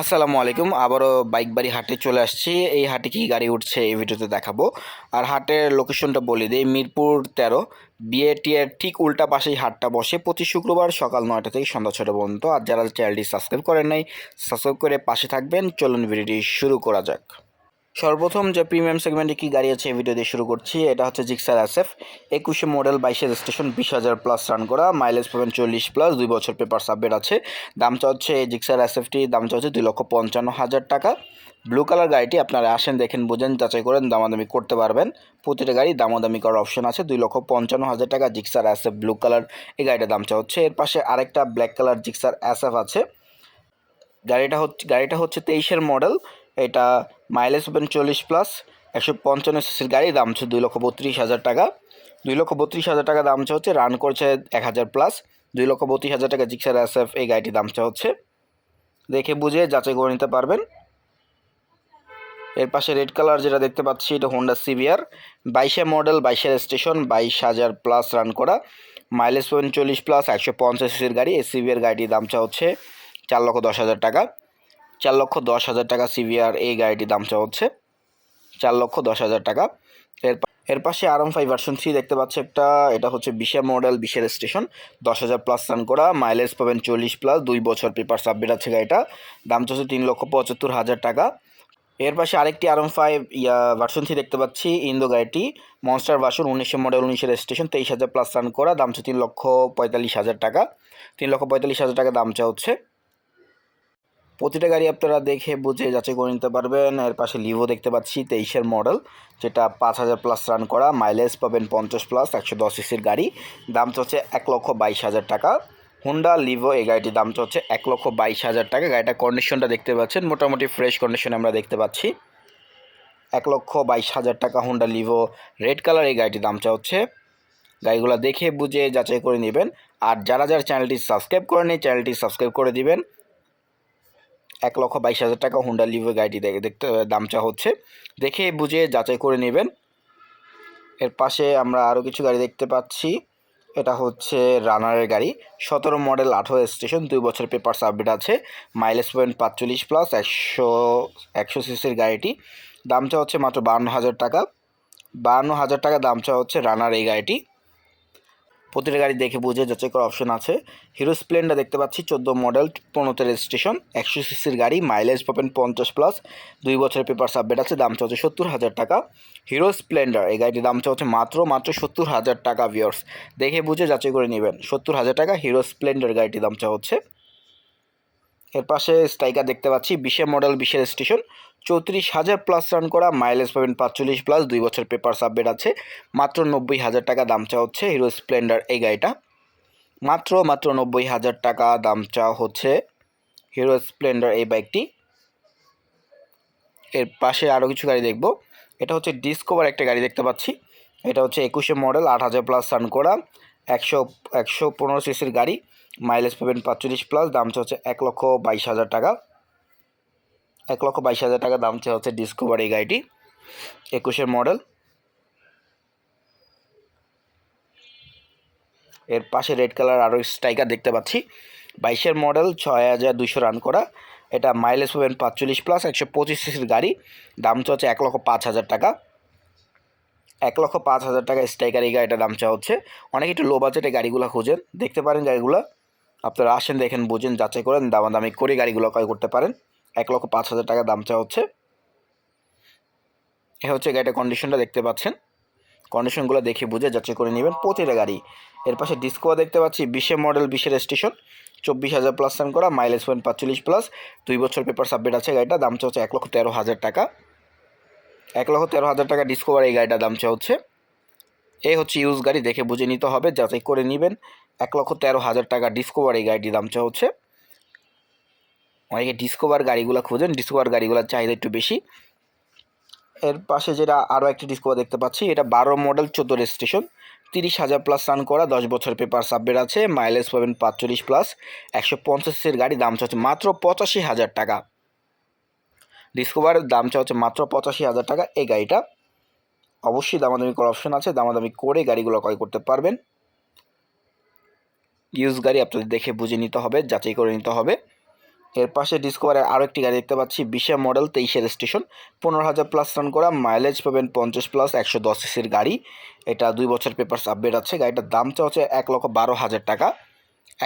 আসসালামু আলাইকুম। আবারও বাইক বাড়ি হাটে চলে আসছি। এই হাটে কি গাড়ি উঠছে এই ভিডিওতে দেখাবো। আর হাটের লোকেশনটা বলে দিই, মিরপুর তেরো। বিএটিএর ঠিক উল্টা পাশেই হাটটা বসে প্রতি শুক্রবার সকাল নয়টা থেকে সন্ধ্যা ছটা পর্যন্ত। আর যারা চ্যানেলটি সাবস্ক্রাইব করেন নাই, সাবস্ক্রাইব করে পাশে থাকবেন। চলুন ভিডিওটি শুরু করা যাক। সর্বপ্রথম যে প্রিমিয়াম সেগমেন্টে কি গাড়ি আছে এই ভিডিও দিয়ে শুরু করছি, এটা হচ্ছে জিক্সার এসএফ একুশে মডেল বাইশের স্টেশন বিশ হাজার প্লাস রান করা। মাইলেজ পাবেন চল্লিশ প্লাস দুই বছর পেপার সাবমিট আছে। দামটা হচ্ছে এই জিক্সার এসএফটি দামটা হচ্ছে দুই লক্ষ পঞ্চান্ন হাজার টাকা। ব্লু কালার গাড়িটি আপনারা আসেন, দেখেন, বোঝেন, যাচাই করেন, দামাদামি করতে পারবেন। প্রতিটা গাড়ি দামাদামি করার অপশন আছে, দুই লক্ষ পঞ্চান্ন হাজার টাকা জিক্সার এসএফ ব্লু কালার এই গাড়িটার দামটা হচ্ছে এর পাশে আরেকটা ব্ল্যাক কালার জিক্সার এসএফ আছে। গাড়িটা হচ্ছে গাড়িটা হচ্ছে তেইশের মডেল এটা মাইলেজ পাবেন চল্লিশ প্লাস, একশো পঞ্চান্ন সিসির গাড়ি, দাম হচ্ছে দুই লক্ষ বত্রিশ হাজার টাকা। দুই লক্ষ বত্রিশ হাজার টাকা দাম হচ্ছে রান করছে এক হাজার প্লাস দুই লক্ষ বত্রিশ হাজার টাকা জিক্সার এস এফ এই গাড়িটির দামটা হচ্ছে। দেখে বুঝে যাচাই করে নিতে পারবেন। এর পাশে রেড কালার যেটা দেখতে পাচ্ছি, এটা হোন্ডা সিভিয়ার বাইশে মডেল বাইশের স্টেশন বাইশ হাজার প্লাস রান করা। মাইলেজ পাবেন চল্লিশ প্লাস একশো পঞ্চাশ সিসির গাড়ি, এই সিভিয়ার গাড়িটির দামটা হচ্ছে চার লক্ষ দশ হাজার টাকা। চার লক্ষ দশ হাজার টাকা সিভিআর এই গাড়িটির দামটা হচ্ছে চার লক্ষ দশ হাজার টাকা। এর এর পাশে আরম ফাইভ ভার্সন থ্রি দেখতে পাচ্ছি একটা, এটা হচ্ছে বিশে মডেল বিশের স্টেশন দশ হাজার প্লাস রান করা মাইলেজ পাবেন চল্লিশ প্লাস দুই বছর পেপার সাবমিট আছে গাড়িটা। দাম হচ্ছে তিন লক্ষ পঁচাত্তর হাজার টাকা। এর পাশে আরেকটি আরম ফাইভ ইয়া ভার্সন থ্রি দেখতে পাচ্ছি ইন্দো গাড়িটি। মনস্টার ভার্সন উনিশশো মডেল উনিশের স্টেশন তেইশ হাজার প্লাস রান করা, দাম হচ্ছে তিন লক্ষ পঁয়তাল্লিশ হাজার টাকা। তিন লক্ষ পঁয়তাল্লিশ হাজার টাকা দাম চা হচ্ছে প্রতিটা গাড়ি আপনারা দেখে বুঝে যাচাই করে নিতে পারবেন। এর পাশে লিভো দেখতে পাচ্ছি, তেইশের মডেল যেটা পাঁচ হাজার প্লাস রান করা মাইলেজ পাবেন পঞ্চাশ প্লাস একশো দশ সিসির গাড়ি। দামটা হচ্ছে এক লক্ষ বাইশ হাজার টাকা। হুন্ডা লিভো এই গাড়িটির দামটা হচ্ছে এক লক্ষ বাইশ হাজার টাকা। গাড়িটার কন্ডিশনটা দেখতে পাচ্ছেন, মোটামুটি ফ্রেশ কন্ডিশন আমরা দেখতে পাচ্ছি। এক লক্ষ বাইশ হাজার টাকা হুন্ডা লিভো রেড কালার এই গাড়িটির দামটা হচ্ছে গাড়িগুলো দেখে বুঝে যাচাই করে নেবেন। আর যারা যারা চ্যানেলটি সাবস্ক্রাইব করেনি চ্যানেলটি সাবস্ক্রাইব করে দিবেন। এক লক্ষ বাইশ হাজার টাকা হুন্ডা লিভো গাড়িটি দেখে দেখতে দামটা হচ্ছে। দেখে বুঝে যাচাই করে নেবেন। এর পাশে আমরা আরও কিছু গাড়ি দেখতে পাচ্ছি। এটা হচ্ছে রানারের গাড়ি। সতেরো মডেল, আঠেরো স্টেশন, দুই বছর পেপার সাবমিট আছে। মাইলেজ পয়েন্ট পাঁচচল্লিশ প্লাস, একশো একশো সিসির গাড়িটি। দামটা হচ্ছে মাত্র বান্ন হাজার টাকা। বান্ন হাজার টাকা দামটা হচ্ছে রানার এই গাড়িটি। প্রতিটা গাড়ি দেখে বুঝে যাচাই করার অপশন আছে। হিরো স্প্লেন্ডার দেখতে পাচ্ছি, চোদ্দ মডেল পনেরোতে রেজিস্ট্রেশন একশো সিসির গাড়ি মাইলেজ পাবেন পঞ্চাশ প্লাস দুই বছরের পেপার সাবমিট আছে দামটা হচ্ছে সত্তর হাজার টাকা। হিরো স্প্লেন্ডার এই গাড়িটির দামটা হচ্ছে মাত্র মাত্র সত্তর হাজার টাকা ভিওর্স দেখে বুঝে যাচাই করে নেবেন, সত্তর হাজার টাকা হিরো স্প্লেন্ডার গাড়িটির দামটা হচ্ছে। এর পাশে স্ট্রাইকার দেখতে পাচ্ছি, বিশে মডেল বিশের স্টেশন চৌত্রিশ হাজার প্লাস রান করা মাইলেজ পাবেন পাঁচচল্লিশ প্লাস দুই বছর পেপার সাবমিট আছে। মাত্র নব্বই হাজার টাকা দাম চা হচ্ছে হিরো স্প্লেন্ডার এই গাড়িটা। মাত্র মাত্র নব্বই হাজার টাকা দাম চা হচ্ছে হিরো স্প্লেন্ডার এই বাইকটি এর পাশে আরও কিছু গাড়ি দেখব। এটা হচ্ছে ডিসকভার একটা গাড়ি দেখতে পাচ্ছি। এটা হচ্ছে একুশে মডেল আট হাজার প্লাস রান করা, একশো একশো পনেরো সিসির গাড়ি। মাইলেজ পাবেন পাঁচচল্লিশ প্লাস দামটা হচ্ছে এক লক্ষ বাইশ হাজার টাকা। এক লক্ষ বাইশ হাজার টাকা দাম চেয়ে হচ্ছে ডিসকভার এই গাড়িটি। একুশের মডেল। এর পাশে রেড কালার আরও স্ট্রাইকার দেখতে পাচ্ছি। বাইশের মডেল ছয় হাজার দুশো রান করা। এটা মাইলেজ পাবেন পাঁচচল্লিশ প্লাস একশো পঁচিশ সিসির গাড়ি। দাম হচ্ছে এক লক্ষ পাঁচ হাজার টাকা। এক লক্ষ পাঁচ হাজার টাকা স্ট্রাইকার এই গাড়িটার দাম চা হচ্ছে। অনেক একটু লো বাজেটে গাড়িগুলো খুঁজেন। দেখতে পারেন গাড়িগুলো। আপনারা আসেন, দেখেন, বুঝেন, যাচাই করেন, দামাদামি করে গাড়িগুলো ক্রয় করতে পারেন। এক লক্ষ পাঁচ হাজার টাকা দাম চা হচ্ছে। এ হচ্ছে গাড়িটার কন্ডিশনটা দেখতে পাচ্ছেন। কন্ডিশনগুলো দেখে বুঝে যাচাই করে নেবেন। প্রতিটা গাড়ি। এর পাশে ডিসকোয়া দেখতে পাচ্ছি। বিশে মডেল বিশের স্টেশন চব্বিশ হাজার প্লাস রান করা মাইলেজ পয়েন্ট পাঁচচল্লিশ প্লাস দুই বছর পেপার সাবমিট আছে গাড়িটা দাম হচ্ছে এক লক্ষ তেরো হাজার টাকা। এক লক্ষ তেরো হাজার টাকা ডিসকোভার এই গাড়িটার দাম হচ্ছে। এই হচ্ছে ইউজ গাড়ি। দেখে বুঝে নিতে হবে, যাচাই করে নেবেন। এক লক্ষ তেরো হাজার টাকা ডিসকোভার এই গাড়িটির দাম হচ্ছে। অনেকে ডিসকোভার গাড়িগুলো খুঁজেন ডিসকোভার গাড়িগুলোর চাহিদা একটু বেশি। এর পাশে যেটা আরও একটি ডিসকোভার দেখতে পাচ্ছি, এটা বারো মডেল, চোদ্দ রেজিস্ট্রেশন, তিরিশ হাজার প্লাস রান করা, দশ বছর পেপার সাবমিট আছে মাইলেজ পাবেন পাঁচচল্লিশ প্লাস একশো পঞ্চাশের গাড়ি, দাম হচ্ছে মাত্র পঁচাশি হাজার টাকা। ডিসকভারের দামটা হচ্ছে মাত্র পঁচাশি হাজার টাকা এই গাড়িটা। অবশ্যই দামাদামি করার অপশন আছে, দামাদামি করে গাড়িগুলো ক্রয় করতে পারবেন। ইউজ গাড়ি আপনাদের দেখে বুঝে নিতে হবে, যাচাই করে নিতে হবে। এর পাশে ডিসকভারের আরও একটি গাড়ি দেখতে পাচ্ছি বিশে মডেল তেইশের স্টেশন পনেরো হাজার প্লাস রান করা মাইলেজ পাবেন পঞ্চাশ প্লাস একশো দশ সিসির গাড়ি। এটা দুই বছর পেপারস আপডেট আছে, গাড়িটার দাম চা হচ্ছে এক লক্ষ বারো হাজার টাকা।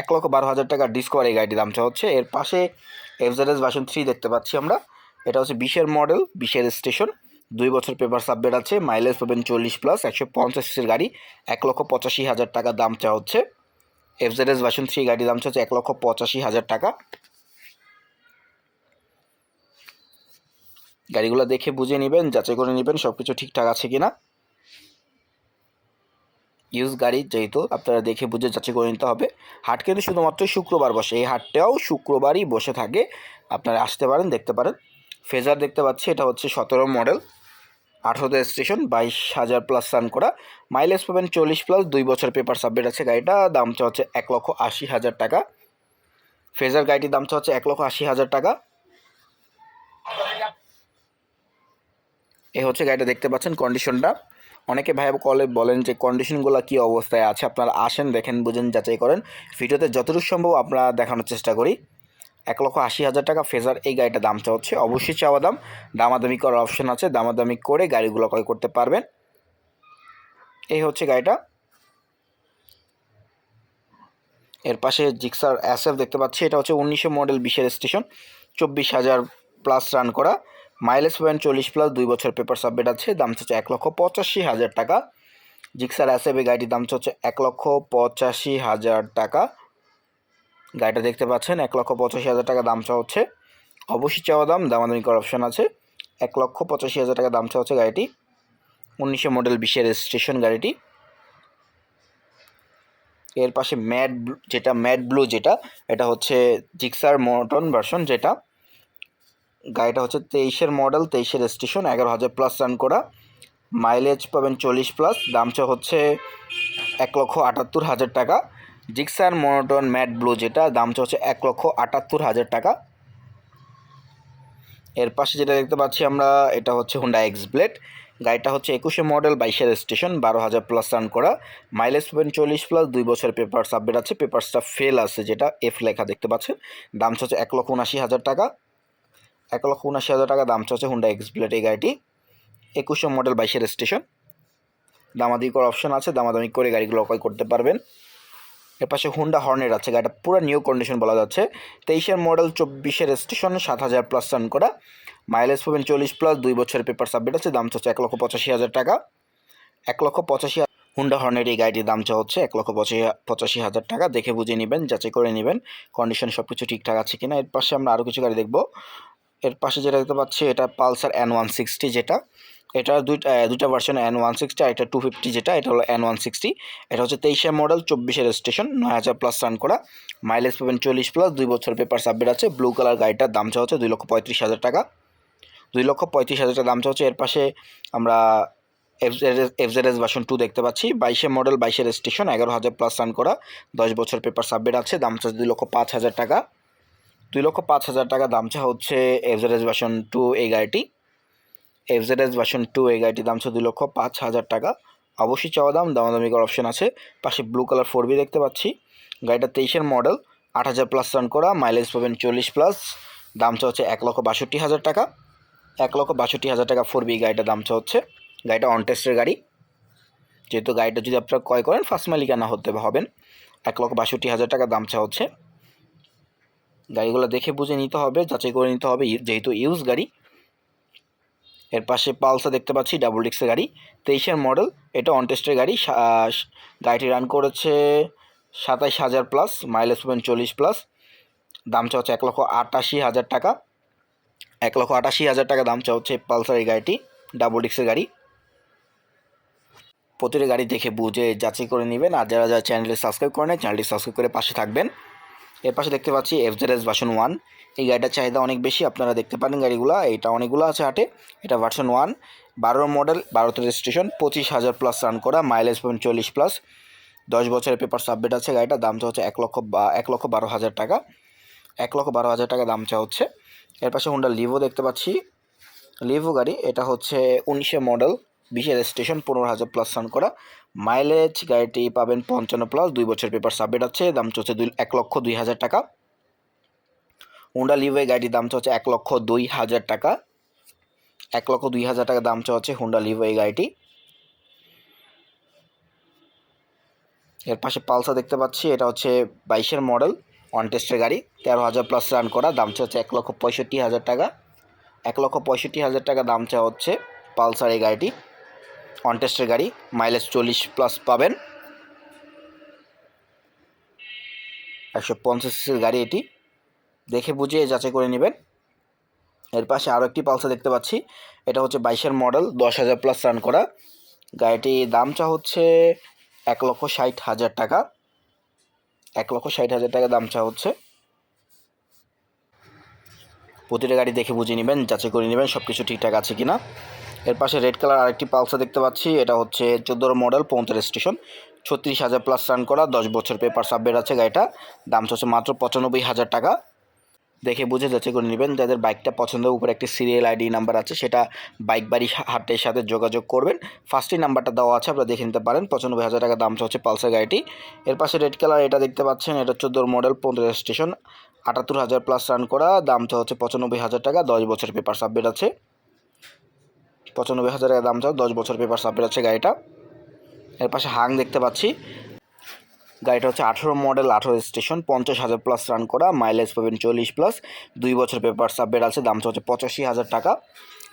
এক লক্ষ বারো হাজার টাকা ডিসকভার এই গাড়িটির দাম চা হচ্ছে। এর পাশে এফজেডএস ভার্সন থ্রি দেখতে পাচ্ছি আমরা। এটা হচ্ছে বিশের মডেল বিশের স্টেশন দুই বছর পেপার আপডেট আছে মাইলেজ পাবেন চল্লিশ প্লাস একশো পঞ্চাশ সিসির গাড়ি, এক লক্ষ পঁচাশি হাজার টাকা দাম চা হচ্ছে। এফজেডএস ভার্সন থ্রি গাড়ির দাম চা হচ্ছে এক লক্ষ পঁচাশি হাজার টাকা। গাড়িগুলো দেখে বুঝে নেবেন, যাচাই করে নেবেন সব কিছু ঠিকঠাক আছে কিনা। ইউজ গাড়ি যেহেতু, আপনারা দেখে বুঝে যাচাই করে নিতে হবে। হাট কিন্তু শুধুমাত্র শুক্রবার বসে। এই হাটটাও শুক্রবারই বসে থাকে। আপনারা আসতে পারেন, দেখতে পারেন। ফেজার দেখতে পাচ্ছি, এটা হচ্ছে সতেরো মডেল। আঠেরোতে স্টেশন বাইশ হাজার প্লাস রান করা। মাইলেজ পাবেন চল্লিশ প্লাস দুই বছর পেপার সাবমিট আছে গাড়িটা। দামটা হচ্ছে এক লক্ষ আশি হাজার টাকা। ফেজার গাড়িটির দামটা হচ্ছে এক লক্ষ আশি হাজার টাকা। এই হচ্ছে গাড়িটা দেখতে পাচ্ছেন কন্ডিশনটা অনেকে ভাই কলে বলেন যে কন্ডিশনগুলো কী অবস্থায় আছে, আপনারা আসেন, দেখেন, বুঝেন, যাচাই করেন। ভিডিওতে যতটুকু সম্ভব আমরা দেখানোর চেষ্টা করি। এক লক্ষ আশি হাজার টাকা ফেজার এই গাড়িটা দামটা হচ্ছে অবশ্যই চাওয়া দাম। দামাদামি করার অপশন আছে, দামাদামি করে গাড়িগুলো ক্রয় করতে পারবেন। এই হচ্ছে গাড়িটা। এর পাশে জিক্সার অ্যাসএফ দেখতে পাচ্ছি, এটা হচ্ছে উনিশশো মডেল বিশের স্টেশন চব্বিশ হাজার প্লাস রান করা। মাইলেজ পয়েন্ট চল্লিশ প্লাস দুই বছর পেপার সাবমিট আছে, দাম হচ্ছে এক লক্ষ পঁচাশি হাজার টাকা। জিক্সার এই গাড়িটির দাম হচ্ছে এক লক্ষ পঁচাশি হাজার টাকা। গাড়িটা দেখতে পাচ্ছেন এক লক্ষ পঁচাশি হাজার টাকা দাম চা হচ্ছে। অবশ্যই চাওয়া দাম, দামাদামি করার অপশন আছে। এক লক্ষ পঁচাশি হাজার টাকা দাম চা হচ্ছে গাড়িটি। উনিশশো মডেল বিশের রেজিস্ট্রেশন গাড়িটি। এর পাশে ম্যাট যেটা ম্যাট ব্লু যেটা, এটা হচ্ছে জিক্সার মটন ভার্সন যেটা। গাড়িটা হচ্ছে তেইশের মডেল তেইশের স্টেশন এগারো হাজার প্লাস রান করা। মাইলেজ পাবেন চল্লিশ প্লাস দামটা হচ্ছে এক লক্ষ আটাত্তর হাজার টাকা। জিক্সার মনোটন ম্যাট ব্লু যেটা দামটা হচ্ছে এক লক্ষ আটাত্তর হাজার টাকা। এর পাশে যেটা দেখতে পাচ্ছি আমরা, এটা হচ্ছে হুন্ডা এক্স ব্লেড গাড়িটা হচ্ছে একুশে মডেল বাইশের স্টেশন বারো হাজার প্লাস রান করা। মাইলেজ পাবেন চল্লিশ প্লাস দুই বছর পেপার সাবমিট আছে পেপারসটা ফেল আছে, যেটা এফ লেখা দেখতে পাচ্ছেন। দাম হচ্ছে এক লক্ষ উনাশি হাজার টাকা। এক লক্ষ উনাশি হাজার টাকা দাম হচ্ছে হুন্ডা এক্স এই গাড়িটি। একুশে মডেল বাইশের স্টেশন দামাদি করার অপশন আছে, দামাদামি করে গাড়িগুলো ক্রয় করতে পারবেন। এর পাশে হুন্ডা হর্নেট আছে, গাড়িটা পুরো নিউ কন্ডিশন বলা যাচ্ছে। তেইশের মডেল চব্বিশের স্টেশন সাত হাজার প্লাস রান করা। মাইলেজ পাবেন চল্লিশ প্লাস দুই বছরের পেপার সাবমিট আছে, দাম হচ্ছে এক লক্ষ পঁচাশি হাজার টাকা। এক লক্ষ পঁচাশি হুন্ডা হর্নেট এই গাড়িটির দাম চা হচ্ছে এক লক্ষ পঁচাশি পঁচাশি হাজার টাকা। দেখে বুঝে নেবেন, যাচাই করে নেবেন। কন্ডিশন সব কিছু ঠিকঠাক আছে কিনা। এর পাশে আমরা আরও কিছু গাড়ি দেখব। এর পাশে যেটা দেখতে পাচ্ছি, এটা পালসার এন ওয়ান সিক্সটি যেটা। এটা দুইটা ভার্সন এন ওয়ান সিক্সটি আর এটা টু ফিফটি যেটা, এটা হলো এন ওয়ান সিক্সটি এটা হচ্ছে তেইশে মডেল চব্বিশের স্টেশন নয় হাজার প্লাস রান করা। মাইলেজ পাবেন চল্লিশ প্লাস দুই বছর পেপার সাবমিট আছে। ব্লু কালার গাড়িটার দাম চা হচ্ছে দুই লক্ষ পঁয়ত্রিশ হাজার টাকা। দুই লক্ষ পঁয়ত্রিশ হাজার টাকা দাম চা হচ্ছে। এর পাশে আমরা এফজেডএস ভার্সন টু দেখতে পাচ্ছি। বাইশে মডেল বাইশের স্টেশন এগারো হাজার প্লাস রান করা। দশ বছর পেপার সাবমিট আছে। দাম চা দুই লক্ষ পাঁচ হাজার টাকা। দুই লক্ষ পাঁচ হাজার টাকা দাম চা হচ্ছে এফজেডএস ভার্সন টু এই গাড়িটি। এফজেডএস ভার্সন টু এই গাড়িটির দাম হচ্ছে দুই লক্ষ পাঁচ হাজার টাকা। অবশ্যই চাওয়া দাম দামাদামি করার অপশন আছে। পাশে ব্লু কালার ফোর বি দেখতে পাচ্ছি। গাড়িটা তেইশের মডেল আট হাজার প্লাস রান করা মাইলেজ পাবেন চল্লিশ প্লাস দামটা হচ্ছে এক লক্ষ বাষট্টি হাজার টাকা। এক লক্ষ বাষট্টি হাজার টাকা ফোর বি গাড়িটার দামটা হচ্ছে। গাড়িটা অন টেস্টের গাড়ি। যেহেতু গাড়িটা যদি আপনারা ক্রয় করেন ফার্স্ট মালিকানা হতে হবেন এক লক্ষ বাষট্টি হাজার টাকা দাম চা হচ্ছে। গাড়িগুলো দেখে বুঝে নিতে হবে, যাচাই করে নিতে হবে যেহেতু ইউজ গাড়ি। এর পাশে পালসা দেখতে পাচ্ছি, ডাবল ডিক্সের গাড়ি। তেইশের মডেল, এটা অনটেস্টের গাড়ি। গাড়িটি রান করেছে সাতাইশ হাজার প্লাস মাইলেজ পাবেন চল্লিশ প্লাস দাম চা হচ্ছে এক লক্ষ আটাশি হাজার টাকা। এক লক্ষ আটাশি হাজার টাকা দাম চা হচ্ছে পালসার এই গাড়িটি ডাবল ডিক্সের গাড়ি। প্রতিটি গাড়ি দেখে বুঝে যাচাই করে নেবেন। আর যারা যারা চ্যানেলটি সাবস্ক্রাইব করে নেয় চ্যানেলটি সাবস্ক্রাইব করে পাশে থাকবেন। এর পাশে দেখতে পাচ্ছি এফজেডএস ভার্সন ওয়ান এই গাড়িটার চাহিদা অনেক বেশি, আপনারা দেখতে পারেন গাড়িগুলো। এটা অনেকগুলো আছে হাটে। এটা ভার্সন ওয়ান বারোর মডেল বারোতে রেজিস্ট্রেশন পঁচিশ হাজার প্লাস রান করা মাইলেজ পাবেন চল্লিশ প্লাস দশ বছরের পেপার সাবমিট আছে গাড়িটার দামটা হচ্ছে এক লক্ষ এক লক্ষ বারো হাজার টাকা। এক লক্ষ বারো হাজার টাকা দাম চা হচ্ছে। এর পাশে হুন্ডা লিভো দেখতে পাচ্ছি। লিভো গাড়ি, এটা হচ্ছে উনিশে মডেল বিশে স্টেশন পনেরো হাজার প্লাস রান করা। মাইলেজ গাড়িটি পাবেন পঞ্চান্ন প্লাস দুই বছর পেপার সাবমিট আছে, দাম চলছে দুই, এক লক্ষ দুই হাজার টাকা। হুন্ডা লিভে গাড়িটির দাম হচ্ছে এক লক্ষ দুই হাজার টাকা। এক লক্ষ দুই হাজার টাকা দাম হচ্ছে হুন্ডা লিভো এই গাড়িটি। এর পাশে পালসার দেখতে পাচ্ছি, এটা হচ্ছে বাইশের মডেল ওয়ান টেস্টের গাড়ি, তেরো হাজার প্লাস রান করা, দাম হচ্ছে এক লক্ষ পঁয়ষট্টি হাজার টাকা। এক লক্ষ পঁয়ষট্টি হাজার টাকা দাম চা হচ্ছে পালসার এই গাড়িটি। ওয়ান টেস্টের গাড়ি মাইলেজ চল্লিশ প্লাস পাবেন। একশো পঞ্চাশ গাড়ি এটি। দেখে বুঝে যাচাই করে নেবেন। এর পাশে আরও একটি পালসার দেখতে পাচ্ছি। এটা হচ্ছে বাইশের মডেল দশ হাজার প্লাস রান করা। গাড়িটি দামটা হচ্ছে এক লক্ষ ষাট হাজার টাকা। এক লক্ষ ষাট হাজার টাকা দাম চা হচ্ছে। প্রতিটা গাড়ি দেখে বুঝে নেবেন, যাচাই করে নেবেন সব কিছু ঠিকঠাক আছে কি না এর পাশে রেড কালার আরেকটি পালসার দেখতে পাচ্ছি, এটা হচ্ছে চোদ্দোর মডেল, পঁয়তাল্লিশ স্টেশন, ছত্রিশ হাজার প্লাস রান করা, দশ বছর পেপার সাবমিট আছে গাড়িটা, দাম হচ্ছে মাত্র পঁচানব্বই হাজার টাকা। দেখে বুঝে যাচাই করে নেবেন, যাদের বাইকটা পছন্দ উপরে একটি সিরিয়াল আইডি নাম্বার আছে, সেটা বাইক বাড়ি হাটের সাথে যোগাযোগ করবেন। ফার্স্টই নাম্বারটা দেওয়া আছে, আপনারা দেখে নিতে পারেন, পঁচানব্বই হাজার টাকা দাম হচ্ছে পালসার গাড়িটি। এর পাশে রেড কালার এটা দেখতে পাচ্ছেন, এটা চোদ্দোর মডেল পনেরো স্টেশন, আটাত্তর হাজার প্লাস রান করা দামটা হচ্ছে পঁচানব্বই হাজার টাকা, দশ বছর পেপার সাবমিট আছে। পঁচানব্বই হাজার টাকা দাম চাও, দশ বছর পেপার সাবমিট আছে গাড়িটা। এর পাশে হাং দেখতে পাচ্ছি। গাড়িটা হচ্ছে আঠেরো মডেল আঠেরো স্টেশন পঞ্চাশ হাজার প্লাস রান করা মাইলেজ পাবেন চল্লিশ প্লাস দুই বছর পেপার সাবমিট আছে দামটা হচ্ছে পঁচাশি হাজার টাকা।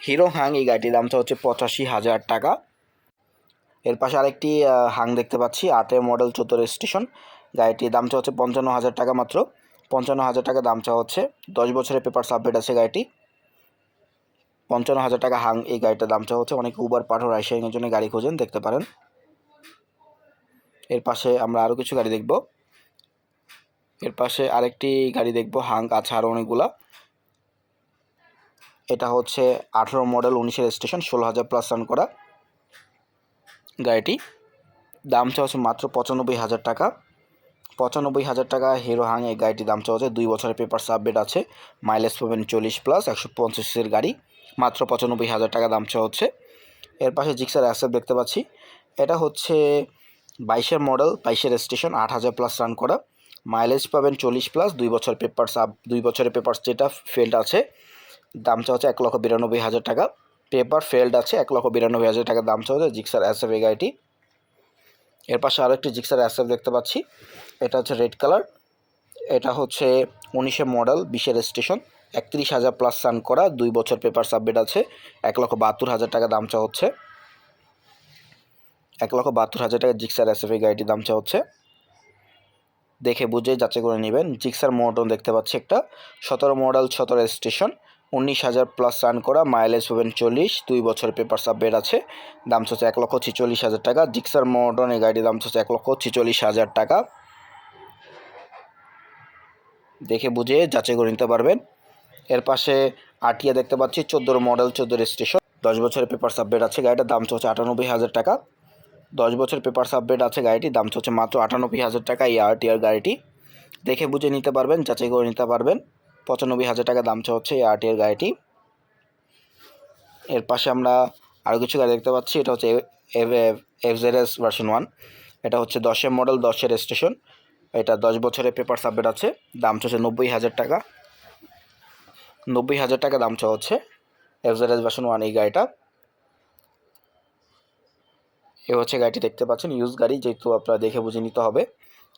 হিরো হাং এই গাড়িটির দামটা হচ্ছে পঁচাশি হাজার টাকা। এর পাশে আরেকটি হাং দেখতে পাচ্ছি, আটের মডেল চোদ্দোর স্টেশন গাড়িটির দামটা হচ্ছে পঞ্চান্ন হাজার টাকা মাত্র। পঞ্চান্ন হাজার টাকা দাম চাওয়া হচ্ছে। দশ বছরের পেপার সাবমিট আছে গাড়িটি। পঞ্চান্ন হাজার টাকা হাং, এই গাড়িটার দাম চাওয়া হচ্ছে অনেক উবার পাঠক রাইশাইংয়ের জন্য গাড়ি খোঁজেন, দেখতে পারেন। এর পাশে আমরা আরও কিছু গাড়ি দেখব। এর পাশে আরেকটি গাড়ি দেখব, হাং আছে আরও অনেকগুলা। এটা হচ্ছে আঠেরো মডেল, উনিশের স্টেশন ষোলো হাজার প্লাস রান করা গাড়িটি। দাম চাওয়া হচ্ছে মাত্র পঁচানব্বই হাজার টাকা। পঁচানব্বই হাজার টাকা হিরো হাং এই গাড়িটির দাম চাওয়া হচ্ছে দুই বছরের পেপার সাবমিট আছে। মাইলেজ পাবেন চল্লিশ প্লাস একশো পঞ্চাশের গাড়ি। মাত্র পঁচানব্বই হাজার টাকা দাম চাওয়া হচ্ছে। এর পাশে জিক্সার অ্যাসেপ দেখতে পাচ্ছি। এটা হচ্ছে বাইশের মডেল বাইশের স্টেশন আট হাজার প্লাস রান করা। মাইলেজ পাবেন চল্লিশ প্লাস দুই বছর পেপার সাব দুই বছরের পেপার যেটা ফেল্ড আছে, দাম চাওয়া হচ্ছে এক লক্ষ বিরানব্বই হাজার টাকা। পেপার ফেল্ড আছে, এক লক্ষ বিরানব্বই হাজার টাকা দাম চাওয়া হচ্ছে জিক্সার অ্যাসেপ এই গাড়িটি। এর পাশে আরও একটি জিক্সার অ্যাসেপ দেখতে পাচ্ছি। এটা হচ্ছে রেড কালার এটা হচ্ছে উনিশের মডেল বিশের স্টেশন একত্রিশ হাজার প্লাস রান করা, দুই বছর পেপার সাবমিট আছে, এক লক্ষ বাহাত্তর হাজার টাকা দাম চা হচ্ছে। এক লক্ষ বাহাত্তর হাজার টাকা জিক্সার এসএফএ গাড়িটির দাম চা হচ্ছে। দেখে বুঝে যাচাই করে নেবেন। জিক্সার মডেল দেখতে পাচ্ছি একটা, সতেরো মডেল সতেরো স্টেশন উনিশ হাজার প্লাস রান করা মাইলেজ পাবেন চল্লিশ, দুই বছর পেপার সাবমিট আছে, দাম হচ্ছে এক লক্ষ ছিচল্লিশ হাজার টাকা। জিক্সার মডার্ন এই গাড়ির দাম চলছে এক লক্ষ ছিচল্লিশ হাজার টাকা। দেখে বুঝে যাচাই করে নিতে পারবেন। এর পাশে আটিয়া দেখতে পাচ্ছি, চোদ্দোর মডেল, চোদ্দোর স্টেশন। দশ বছরের পেপার সাবমিট আছে গাড়িটার, দাম চলছে আটানব্বই হাজার টাকা। দশ বছর পেপার সাবমিট আছে গাড়িটির দাম চলছে মাত্র আটানব্বই হাজার টাকা এই আরটিআর গাড়িটি। দেখে বুঝে নিতে পারবেন, যাচাই করে নিতে পারবেন। পঁচানব্বই হাজার টাকা দাম হচ্ছে এই আরটিআর গাড়িটি। এর পাশে আমরা আরও কিছু গাড়ি দেখতে পাচ্ছি, এটা হচ্ছে এফজেডএস ভার্সন ওয়ান এটা হচ্ছে দশের মডেল দশের স্টেশন এটা দশ বছরের পেপার সাবমিট আছে, দাম চলছে নব্বই হাজার টাকা। নব্বই হাজার টাকা দাম চাওয়া হচ্ছে এফজেডএস ভার্সন ওয়ান এই গাড়িটা। এ হচ্ছে গাড়িটি দেখতে পাচ্ছেন ইউজ গাড়ি, যেহেতু আপনারা দেখে বুঝে নিতে হবে।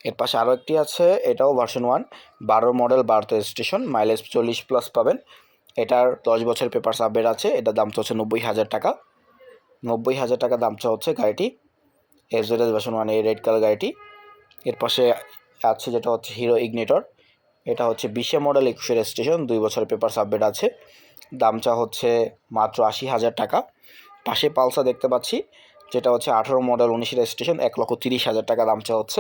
এর পাশে আরও একটি আছে, এটাও ভার্সন ওয়ান বারো মডেল বারোতে স্টেশন মাইলেজ চল্লিশ প্লাস পাবেন। এটার দশ বছর পেপার সাবমিট আছে, এটার দাম হচ্ছে নব্বই হাজার টাকা। নব্বই হাজার টাকা দাম হচ্ছে গাড়িটি এফজেডএস ভার্সন ওয়ান এই রেড কালার গাড়িটি। এর পাশে আছে যেটা হচ্ছে হিরো ইগনেটর এটা হচ্ছে বিশে মডেল একুশের স্টেশন, দুই বছর পেপার সাবমিট আছে। দামচা হচ্ছে মাত্র আশি হাজার টাকা। পাশে পালসা দেখতে পাচ্ছি, যেটা হচ্ছে আঠেরো মডেল উনিশের স্টেশন, এক লক্ষ তিরিশ হাজার টাকা দামচা হচ্ছে।